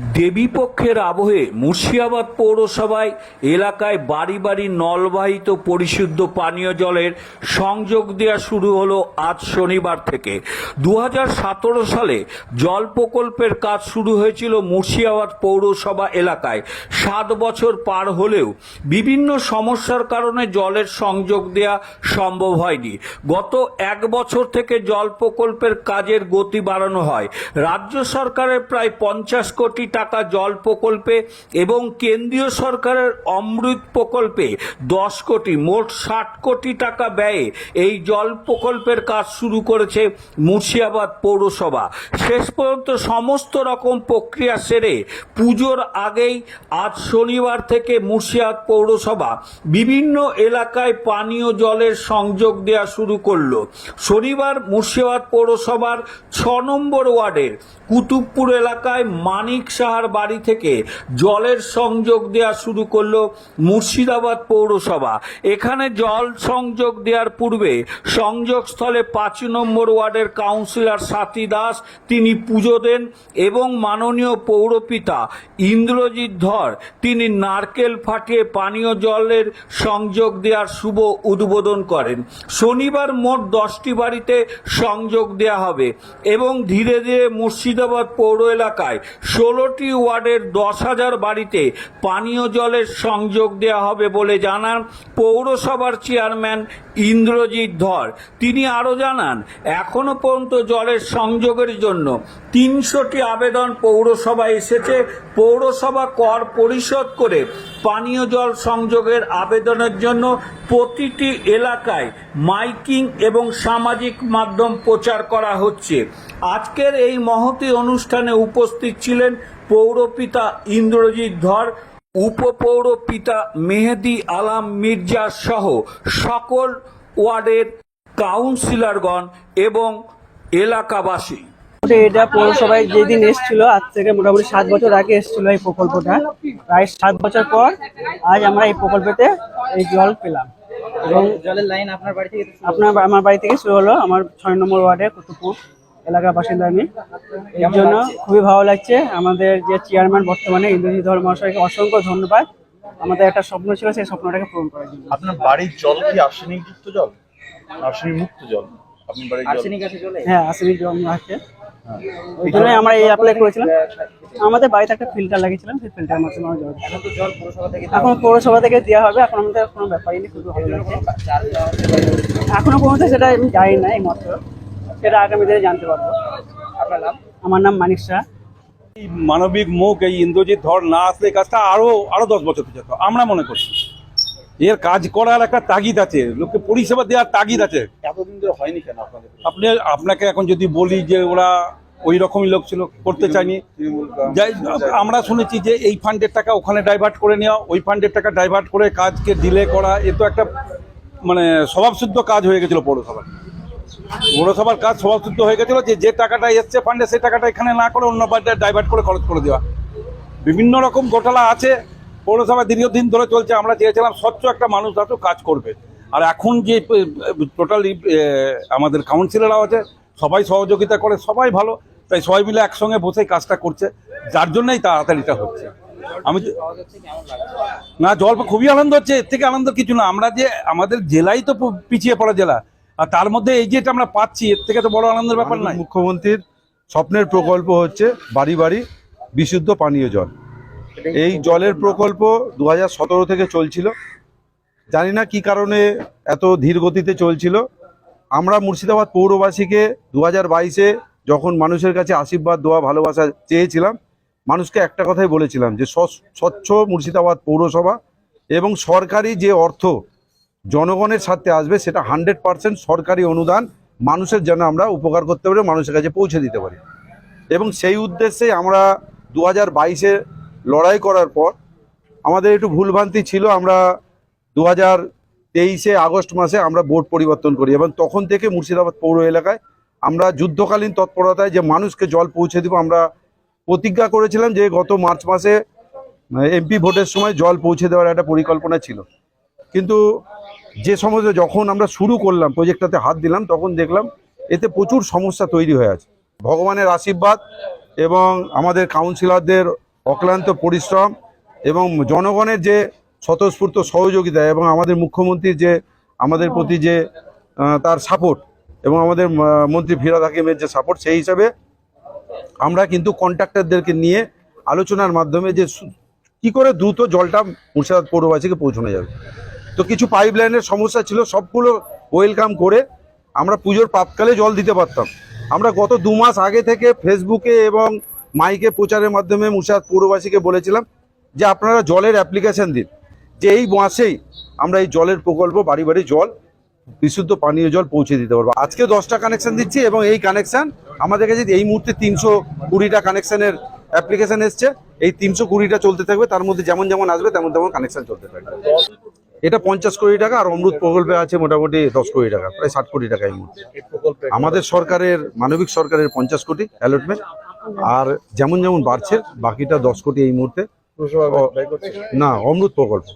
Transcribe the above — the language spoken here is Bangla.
Mm-hmm. দেবীপক্ষের আবহে মুর্শিদাবাদ পৌরসভায় এলাকায় বাড়ি বাড়ি নলবাহিত পরিশুদ্ধ পানীয় জলের সংযোগ দেওয়া শুরু হলো আজ শনিবার থেকে। দু হাজার সতেরো সালে জল প্রকল্পের কাজ শুরু হয়েছিল মুর্শিদাবাদ পৌরসভা এলাকায়। সাত বছর পার হলেও বিভিন্ন সমস্যার কারণে জলের সংযোগ দেওয়া সম্ভব হয়নি। গত এক বছর থেকে জল প্রকল্পের কাজের গতি বাড়ানো হয়। রাজ্য সরকারের প্রায় পঞ্চাশ কোটি টাকা জল প্রকল্পে এবং কেন্দ্রীয় সরকারের অমৃত প্রকল্পে দশ কোটি, মোট ষাট কোটি টাকা ব্যয়ে এই জল প্রকল্পের কাজ শুরু করেছে মুর্শিদাবাদ পৌরসভা। শেষ পর্যন্ত সমস্ত রকম প্রক্রিয়া সেরে পুজোর আগেই আজ শনিবার থেকে মুর্শিদাবাদ পৌরসভা বিভিন্ন এলাকায় পানীয় জলের সংযোগ দেওয়া শুরু করল। শনিবার মুর্শিদাবাদ পৌরসভার ছ নম্বর ওয়ার্ডের কুতুবপুর এলাকায় মানিক সাহার বাড়ি থেকে জলের সংযোগ দেওয়া শুরু করল মুর্শিদাবাদ পৌরসভা। এখানে জল সংযোগ দেওয়ার পূর্বে সংযোগস্থলে পাঁচ নম্বর ওয়ার্ডের কাউন্সিলর সাথী দাস, তিনি পুজো দেন এবং মাননীয় পৌরপিতা ইন্দ্রজিৎ ধর, তিনি নারকেল ফাটিয়ে পানীয় জলের সংযোগ দেওয়ার শুভ উদ্বোধন করেন। শনিবার মোট দশটি বাড়িতে সংযোগ দেওয়া হবে এবং ধীরে ধীরে মুর্শিদাবাদ পৌর এলাকায় ষোলোটি ওয়ার্ডের দশ হাজার বাড়িতে পানীয় জলের সংযোগ দেওয়া হবে বলে জানান পৌরসভার চেয়ারম্যান ইন্দ্রজিৎ ধর। তিনি আরও জানান এখনও পর্যন্ত জলের সংযোগের জন্য তিনশোটি আবেদন পৌরসভায় এসেছে। পৌরসভা কর পরিশোধ করে পানীয় জল সংযোগের আবেদনের জন্য প্রতিটি এলাকায় মাইকিং এবং সামাজিক মাধ্যম প্রচার করা হচ্ছে। আজকের এই মহতি অনুষ্ঠানে উপস্থিত ছিলেন পৌরপিতা ইন্দ্রজিৎ ধর উপপৌর পিতা মেহেদি আলাম মির্জা সহ সকল ওয়ার্ডের কাউন্সিলরগণ এবং এলাকাবাসী। এটা পৌরসভায় যেদিন এসেছিল আজ থেকে মোটামুটি সাত বছর আগে এসেছিল এই প্রকল্পটা। প্রায় সাত বছর পর আজ আমরা এই প্রকল্পতে এই জল পেলাম। এবং জলের লাইন আপনার বাড়ি থেকে আপনার আমার বাড়ি থেকে শুরু হলো আমার ছয় নম্বর ওয়ার্ডে কুতুবপুর এলাকার বাসিন্দা আমি এর জন্য খুবই ভালো লাগছে। আমাদের যে চেয়ারম্যান বর্তমানে ইন্দ্রজিৎ ধর মহাশয়কে অসংখ্য ধন্যবাদ। আমাদের একটা স্বপ্ন ছিল সেই স্বপ্নটাকে পূরণ করার জন্য। আপনার বাড়ির জল কি আর্সেনিক যুক্ত জল? আর্সেনিক মুক্ত জল? আপনার বাড়ির আর্সেনিক আছে জলে? হ্যাঁ আসেনি জল আছে। ওই জন্যই আমরা এই অ্যাপ্লাই করেছিলাম। আমাদের বাড়িতে একটা ফিল্টার লাগিয়েছিলাম সেই ফিল্টার মাধ্যমে আমরা জল এখন তো জল পৌরসভা থেকে এখন পৌরসভা থেকে দেওয়া হবে এখন আমাদের কোনো ব্যাপারই নেই খুবই ভালো লাগছে। এখনও পর্যন্ত সেটা আমি জানি না এই মাত্র। সেটা আগামী দিনে জানতে পারব। আপনার নাম? আমার নাম মানিক শাহ। এই মানবিক মুখ এই ইন্দ্রজিৎ ধর না আসলে এই কাজটা আরও আরও দশ বছর যেত আমরা মনে করছি এর কাজ করার একটা তাগিদ আছে লোককে পরিষেবা দেওয়ার তাগিদ আছে। এতদিন ধরে হয়নি কেন আপনাদের? আপনি আপনাকে এখন যদি বলি যে ওরা ওই রকমই লোক ছিল করতে যাই আমরা শুনেছি যে এই ফান্ডের টাকা ওখানে ডাইভার্ট করে নেওয়া ওই ফান্ডের টাকা ডাইভার্ট করে কাজকে ডিলে করা এ তো একটা মানে স্বভাবসিদ্ধ কাজ হয়ে গেছিল পৌরসভার পৌরসভার কাজ স্বভাবসিদ্ধ হয়ে গেছিল, যে যে টাকাটা এসছে ফান্ডে সেই টাকাটা এখানে না করে অন্য ডাইভার্ট করে খরচ করে দেওয়া। বিভিন্ন রকম ঘোটালা আছে, পৌরসভা দীর্ঘদিন ধরে চলছে, আমরা চেয়েছিলাম স্বচ্ছ একটা মানুষ যাতে কাজ করবে। আর এখন যে টোটালি আমাদের কাউন্সিলররাও আছে, সবাই সহযোগিতা করে, সবাই ভালো, তাই সবাই মিলে একসঙ্গে বসে কাজটা করছে, যার জন্যই তাড়াতাড়িটা হচ্ছে। আমি না, জল খুবই আনন্দ হচ্ছে, এর থেকে আনন্দ কিছু না, আমরা যে আমাদের জেলাই তো পিছিয়ে পড়া জেলা আর তার মধ্যে এই যেটা আমরা পাচ্ছি এর থেকে তো বড় আনন্দের ব্যাপার নাই। মুখ্যমন্ত্রীর স্বপ্নের প্রকল্প হচ্ছে বাড়ি বাড়ি বিশুদ্ধ পানীয় জল। এই জলের প্রকল্প দু থেকে চলছিল। জানি না কি কারণে এত ধীর গতিতে চলছিল। আমরা মুর্শিদাবাদ পৌরবাসীকে দু হাজার বাইশে যখন মানুষের কাছে আশীর্বাদ দোয়া ভালোবাসা চেয়েছিলাম মানুষকে একটা কথাই বলেছিলাম যে স্বচ্ছ মুর্শিদাবাদ পৌরসভা এবং সরকারি যে অর্থ জনগণের সাথে আসবে, সেটা হান্ড্রেড পার্সেন্ট সরকারি অনুদান মানুষের যেন আমরা উপকার করতে পারি, মানুষের কাছে পৌঁছে দিতে পারি। এবং সেই উদ্দেশ্যে আমরা দু হাজার বাইশে লড়াই করার পর আমাদের একটু ভুলভ্রান্তি ছিল, আমরা দু হাজার তেইশে আগস্ট মাসে আমরা বোর্ড পরিবর্তন করি এবং তখন থেকে মুর্শিদাবাদ পৌর এলাকায় আমরা যুদ্ধকালীন তৎপরতায় যে মানুষকে জল পৌঁছে দিব, আমরা প্রতিজ্ঞা করেছিলাম যে গত মার্চ মাসে এমপি ভোটের সময় জল পৌঁছে দেওয়ার একটা পরিকল্পনা ছিল। কিন্তু যে সমস্ত যখন আমরা শুরু করলাম, প্রজেক্টটাতে হাত দিলাম, তখন দেখলাম এতে প্রচুর সমস্যা তৈরি হয়ে আছে। ভগবানের আশীর্বাদ এবং আমাদের কাউন্সিলরদের অক্লান্ত পরিশ্রম এবং জনগণের যে স্বতঃস্ফূর্ত সহযোগিতা এবং আমাদের মুখ্যমন্ত্রীর যে, আমাদের প্রতি যে তার সাপোর্ট এবং আমাদের মন্ত্রী ফিরাদ হাকিমের যে সাপোর্ট সেই হিসাবে আমরা কিন্তু কন্ট্রাক্টরদেরকে নিয়ে আলোচনার মাধ্যমে যে কি করে দ্রুত জলটা মুর্শিদাবাদ পৌরবাসীকে পৌঁছানো যাবে। তো কিছু পাইপ লাইনের সমস্যা ছিল, সবগুলো ওয়েলকাম করে আমরা পুজোর প্রাতকালে জল দিতে পারতাম। আমরা গত দু মাস আগে থেকে ফেসবুকে এবং মাইকে প্রচারের মাধ্যমে মুর্শিদাবাদ পৌরবাসীকে বলেছিলাম যে আপনারা জলের অ্যাপ্লিকেশন দিন। যে এই মাসেই আমরা এই জলের প্রকল্প বাড়ি বাড়ি জল, বিশুদ্ধ পানীয় জল পৌঁছে দিতে পারব। আজকে দশটা কানেকশন দিচ্ছি এবং এই কানেকশন আমাদের কাছে এই মুহূর্তে তিনশো কুড়িটা কানেকশনের অ্যাপ্লিকেশন এসছে। এই তিনশো কুড়িটা চলতে থাকবে, তার মধ্যে যেমন যেমন আসবে, তেমন তেমন কানেকশন চলতে থাকবে। এটা পঞ্চাশ কোটি টাকা আর অমৃত প্রকল্পে আছে মোটামুটি দশ কোটি টাকা প্রায় ষাট কোটি টাকা এই মুহূর্তে। আমাদের সরকারের মানবিক সরকারের পঞ্চাশ কোটি অ্যালটমেন্ট আর যেমন যেমন বাড়ছে বাকিটা দশ কোটি এই মুহূর্তে। না অমৃত প্রকল্প।